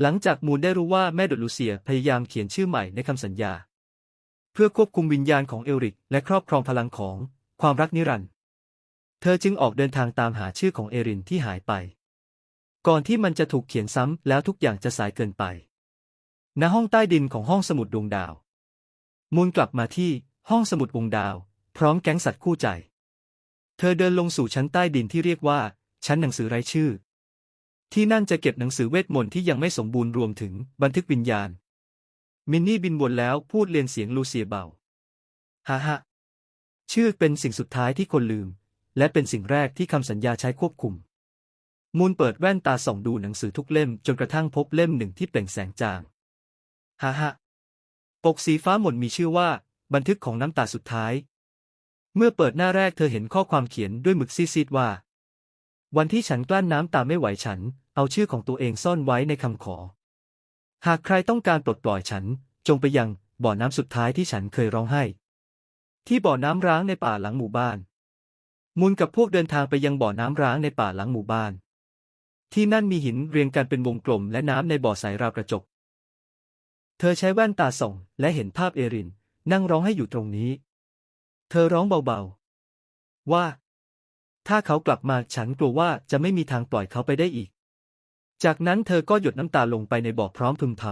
หลังจากมูลได้รู้ว่าแม่ดดลูเซียพยายามเขียนชื่อใหม่ในคำสัญญา เพื่อควบคุมวิญญาณของเอริก และครอบครองพลังของความรักนิรันดร์เธอจึงออกเดินทางตามหาชื่อของเอรินที่หายไป ก่อนที่มันจะถูกเขียนซ้ำแล้วทุกอย่างจะสายเกินไป ณห้องใต้ดินของห้องสมุดดวงดาว มูลกลับมาที่ห้องสมุดวงดาว พร้อมแก๊งสัตว์คู่ใจ เธอเดินลงสู่ชั้นใต้ดินที่เรียกว่า ชั้นหนังสือไร้ชื่อ ที่นั่นจะเก็บหนังสือเวทมนต์ที่ยังไม่สมบูรณ์รวมถึงบันทึกวิญญาณ มินนี่บินวนแล้วพูดเลียนเสียงลูเซียเบาฮ่าฮ่าชื่อเป็นสิ่งสุดท้ายที่คนลืม และเป็นสิ่งแรกที่คำสัญญาใช้ควบคุม มูลเปิดแว่นตาส่องดูหนังสือทุกเล่มจนกระทั่งพบเล่มหนึ่งที่เปล่งแสงจางฮ่าฮ่าปกสีฟ้าหม่นมีชื่อว่า บันทึกของน้ำตาสุดท้าย เมื่อเปิดหน้าแรกเธอเห็นข้อความเขียนด้วยหมึกซีดๆว่า วันที่ฉันกลั้นน้ำตาไม่ไหวฉัน เอาชื่อของตัวเองซ่อนไว้ในคำขอ หากใครต้องการปลดปล่อยฉัน จงไปยังบ่อน้ำสุดท้ายที่ฉันเคยร้องไห้ ที่บ่อน้ำร้างในป่าหลังหมู่บ้านมูลกับพวกเดินทางไปยังบ่อน้ำร้างในป่าหลังหมู่บ้าน ที่นั่นมีหินเรียงกันเป็นวงกลมและน้ำในบ่อใสราวกระจก เธอใช้แว่นตาส่อง และเห็นภาพเอริน นั่งร้องให้อยู่ตรงนี้ เธอร้องเบาๆ ว่า ถ้าเขากลับมาฉันกลัวว่าจะไม่มีทางปล่อยเขาไปได้อีก จากนั้นเธอก็หยดน้ำตาลงไปในบ่อพร้อมพึมพ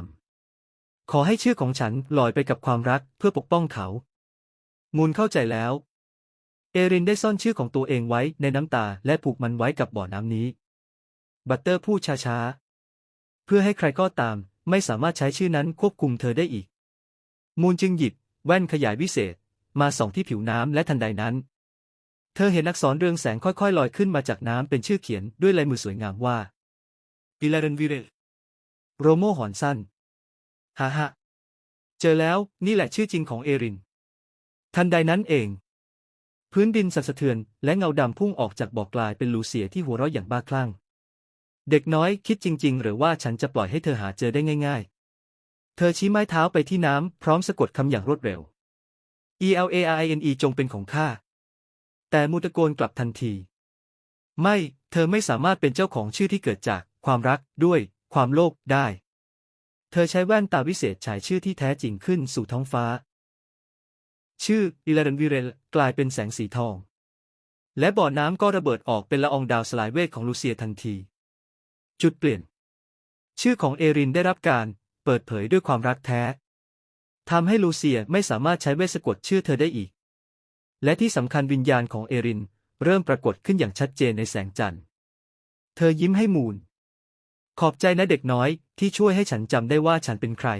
ำขอให้ชื่อของฉันลอยไปกับความรักเพื่อปกป้องเขา มูลเข้าใจแล้ว เอรินได้ซ่อนชื่อของตัวเองไว้ในน้ำตาและผูกมันไว้กับบ่อน้ำนี้ บัตเตอร์พูดช้าๆ เพื่อให้ใครก็ตามไม่สามารถใช้ชื่อนั้นควบคุมเธอได้อีก มูลจึงหยิบ แว่นขยายวิเศษ มาส่องที่ผิวน้ำและทันใดนั้น เธอเห็นอักษรเรืองแสงค่อยๆลอยขึ้นมาจากน้ำเป็นชื่อเขียนด้วยลายมือสวยงามว่าปิลาเรนวิเรโรโมหอนสั้นฮ่าฮ่าเจอแล้วนี่แหละชื่อจริงของเอริน ทันใดนั้นเอง พื้นดินสั่นสะเทือน และเงาดำพุ่งออกจากบ่อกลายเป็นลูเซียที่หัวเราะอย่างบ้าคลั่ง เด็กน้อยคิดจริง ๆ หรือว่าฉันจะปล่อยให้เธอหาเจอได้ง่าย ๆ เธอชี้ไม้เท้าไปที่น้ำพร้อมสะกดคำอย่างรวดเร็ว E L A I N E จงเป็นของข้า แต่มูตะโกนกลับทันที ไม่ เธอไม่สามารถเป็นเจ้าของชื่อที่เกิดจากความรักด้วย ความโลภได้ เธอใช้แว่นตาวิเศษฉายชื่อที่แท้จริงขึ้นสู่ท้องฟ้า ชื่ออิลาเดนวิเรลกลายเป็นแสงสีทอง และบ่อน้ำก็ระเบิดออกเป็นละอองดาวสลายเวทของลูเซียทันที จุดเปลี่ยน ชื่อของเอรินได้รับการเปิดเผยด้วยความรักแท้ทำให้ลูเซียไม่สามารถใช้เวทสะกดชื่อเธอได้อีก และที่สำคัญวิญญาณของเอริน เริ่มปรากฏขึ้นอย่างชัดเจนในแสงจันทร์ เธอยิ้มให้มูลขอบใจนะเด็กน้อยที่ช่วยให้ฉันจำได้ว่าฉันเป็นใคร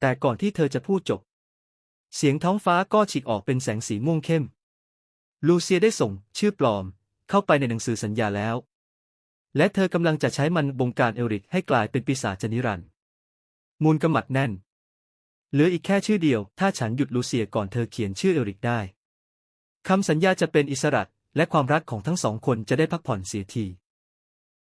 แต่ก่อนที่เธอจะพูดจบ เสียงท้องฟ้าก็ฉีกออกเป็นแสงสีม่วงเข้ม ลูเซียได้ส่ง ชื่อปลอม เข้าไปในหนังสือสัญญาแล้ว และเธอกำลังจะใช้มันบงการเอริกให้กลายเป็นปีศาจนิรันดร์มูลกำมัดแน่น เหลืออีกแค่ชื่อเดียว ถ้าฉันหยุดลูเซียก่อนเธอเขียนชื่อเอริกได้ คำสัญญาจะเป็นอิสระและความรักของทั้งสองคนจะได้พักผ่อนเสียที